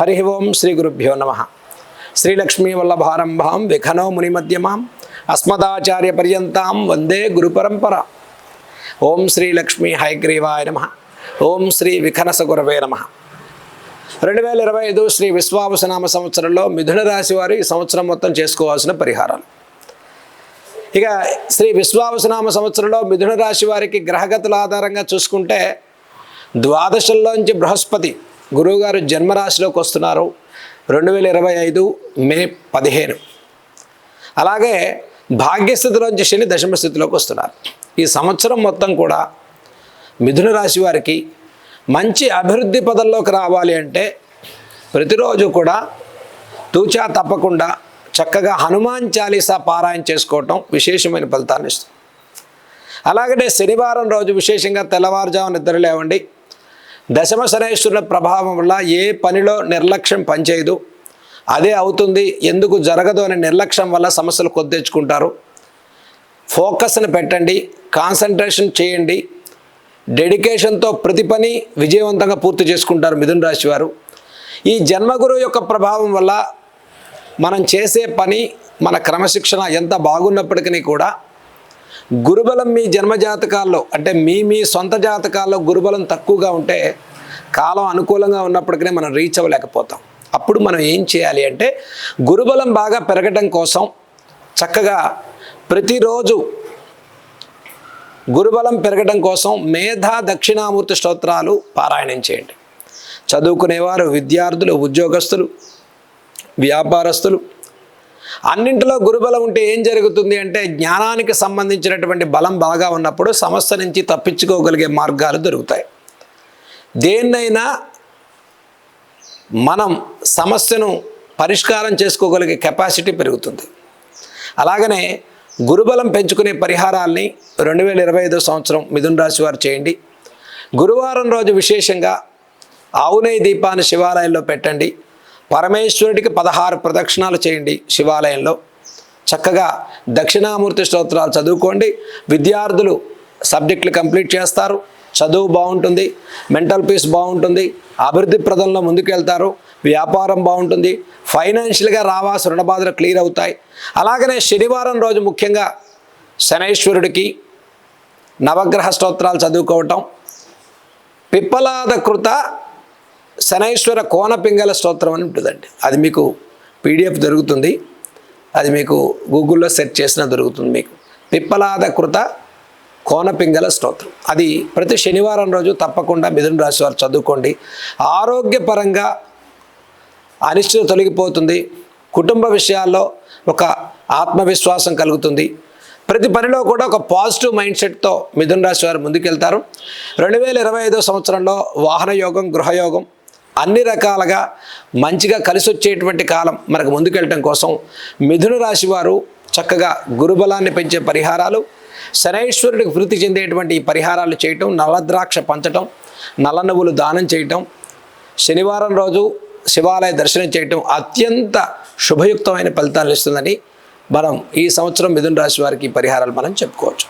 హరి ఓం శ్రీ గురుభ్యో నమ. శ్రీలక్ష్మీ వల్లభారంభాం విఘనో మునిమధ్యమాం అస్మదాచార్య పర్యంతాం వందే గురు పరంపర. ఓం శ్రీ లక్ష్మీ హైగ్రీవాయ నమ. ఓం శ్రీ విఖనస గురవే నమ. రెండు వేల ఇరవై ఐదు శ్రీ విశ్వావసనామ సంవత్సరంలో మిథున రాశి వారు ఈ సంవత్సరం మొత్తం చేసుకోవాల్సిన పరిహారాలు ఇక శ్రీ విశ్వావసనామ సంవత్సరంలో మిథున రాశి వారికి గ్రహగతుల ఆధారంగా చూసుకుంటే ద్వాదశంలోంచి బృహస్పతి గురువుగారు జన్మరాశిలోకి వస్తున్నారు. రెండు వేల ఇరవై ఐదు మే పదిహేను. అలాగే భాగ్యస్థితిలోంచి శని దశమ స్థితిలోకి వస్తున్నారు. ఈ సంవత్సరం మొత్తం కూడా మిథున రాశి వారికి మంచి అభివృద్ధి పదంలోకి రావాలి అంటే ప్రతిరోజు కూడా తూచా తప్పకుండా చక్కగా హనుమాన్ చాలీసా పారాయణ చేసుకోవటం విశేషమైన ఫలితాన్ని ఇస్తుంది. అలాగనే శనివారం రోజు విశేషంగా తెల్లవారుజాము నిద్ర లేవండి. దశమ శనేశ్వరుల ప్రభావం వల్ల ఏ పనిలో నిర్లక్ష్యం పనిచేయదు. అదే అవుతుంది ఎందుకు జరగదు అనే నిర్లక్ష్యం వల్ల సమస్యలు కొద్దెచ్చుకుంటారు ఫోకస్ని పెట్టండి కాన్సన్ట్రేషన్ చేయండి. డెడికేషన్తో ప్రతి పని విజయవంతంగా పూర్తి చేసుకుంటారు మిథున రాశి వారు. ఈ జన్మగురు యొక్క ప్రభావం వల్ల మనం చేసే పని మన క్రమశిక్షణ ఎంత బాగున్నప్పటికీ కూడా గురుబలం మీ జన్మ జాతకాల్లో అంటే మీ మీ సొంత జాతకాల్లో గురుబలం తక్కువగా ఉంటే కాలం అనుకూలంగా ఉన్నప్పటికీ మనం రీచ్ అవ్వలేకపోతాం. అప్పుడు మనం ఏం చేయాలి అంటే గురుబలం బాగా పెరగడం కోసం చక్కగా ప్రతిరోజు గురుబలం పెరగడం కోసం మేధా దక్షిణామూర్తి స్తోత్రాలు పారాయణం చేయండి. చదువుకునేవారు విద్యార్థులు ఉద్యోగస్తులు వ్యాపారస్తులు అన్నింటిలో గురుబలం ఉంటే ఏం జరుగుతుంది అంటే జ్ఞానానికి సంబంధించినటువంటి బలం బాగా ఉన్నప్పుడు సమస్య నుంచి తప్పించుకోగలిగే మార్గాలు దొరుకుతాయి. దేన్నైనా మనం సమస్యను పరిష్కారం చేసుకోగలిగే కెపాసిటీ పెరుగుతుంది. అలాగనే గురుబలం పెంచుకునే పరిహారాల్ని రెండు వేల ఇరవై ఐదో సంవత్సరం మిథున్ రాశి వారు చేయండి. గురువారం రోజు విశేషంగా ఆవునేయి దీపాన్ని శివాలయంలో పెట్టండి. పరమేశ్వరుడికి పదహారు ప్రదక్షిణాలు చేయండి శివాలయంలో. చక్కగా దక్షిణామూర్తి స్తోత్రాలు చదువుకోండి. విద్యార్థులు సబ్జెక్టులు కంప్లీట్ చేస్తారు. చదువు బాగుంటుంది. మెంటల్ పీస్ బాగుంటుంది. అభివృద్ధి ప్రదంలో ముందుకు వెళ్తారు వ్యాపారం బాగుంటుంది. ఫైనాన్షియల్గా రావాల్సిన రుణ బాధలు క్లియర్ అవుతాయి. అలాగనే శనివారం రోజు ముఖ్యంగా శనైశ్వరుడికి నవగ్రహ స్తోత్రాలు చదువుకోవటం. పిప్పలాద కృత శనైశ్వర కోనపింగళ స్తోత్రం అని ఉంటుందండి. అది మీకు పీడిఎఫ్ దొరుకుతుంది. అది మీకు గూగుల్లో సెర్చ్ చేసినా దొరుకుతుంది మీకు. పిప్పలాద కృత కోనపింగళ స్తోత్రం. అది ప్రతి శనివారం రోజు తప్పకుండా మిథున రాశి వారు చదువుకోండి. ఆరోగ్యపరంగా అనిశ్చిత తొలగిపోతుంది. కుటుంబ విషయాల్లో ఒక ఆత్మవిశ్వాసం కలుగుతుంది. ప్రతి పనిలో కూడా ఒక పాజిటివ్ మైండ్ సెట్తో మిథున రాశి వారు ముందుకెళ్తారు. రెండు వేల ఇరవై ఐదో సంవత్సరంలో వాహన యోగం గృహయోగం అన్ని రకాలుగా మంచిగా కలిసి వచ్చేటువంటి కాలం మనకు ముందుకెళ్ళటం కోసం మిథున రాశి వారు చక్కగా గురుబలాన్ని పెంచే పరిహారాలు శనైశ్వరుడికి వృత్తి చెందేటువంటి పరిహారాలు చేయటం నల్లద్రాక్ష పంచటం నల్ల నువ్వులు దానం చేయటం శనివారం రోజు శివాలయ దర్శనం చేయటం అత్యంత శుభయుక్తమైన ఫలితాలు ఇస్తుందని మనం ఈ సంవత్సరం మిథున రాశి వారికి పరిహారాలు మనం చెప్పుకోవచ్చు.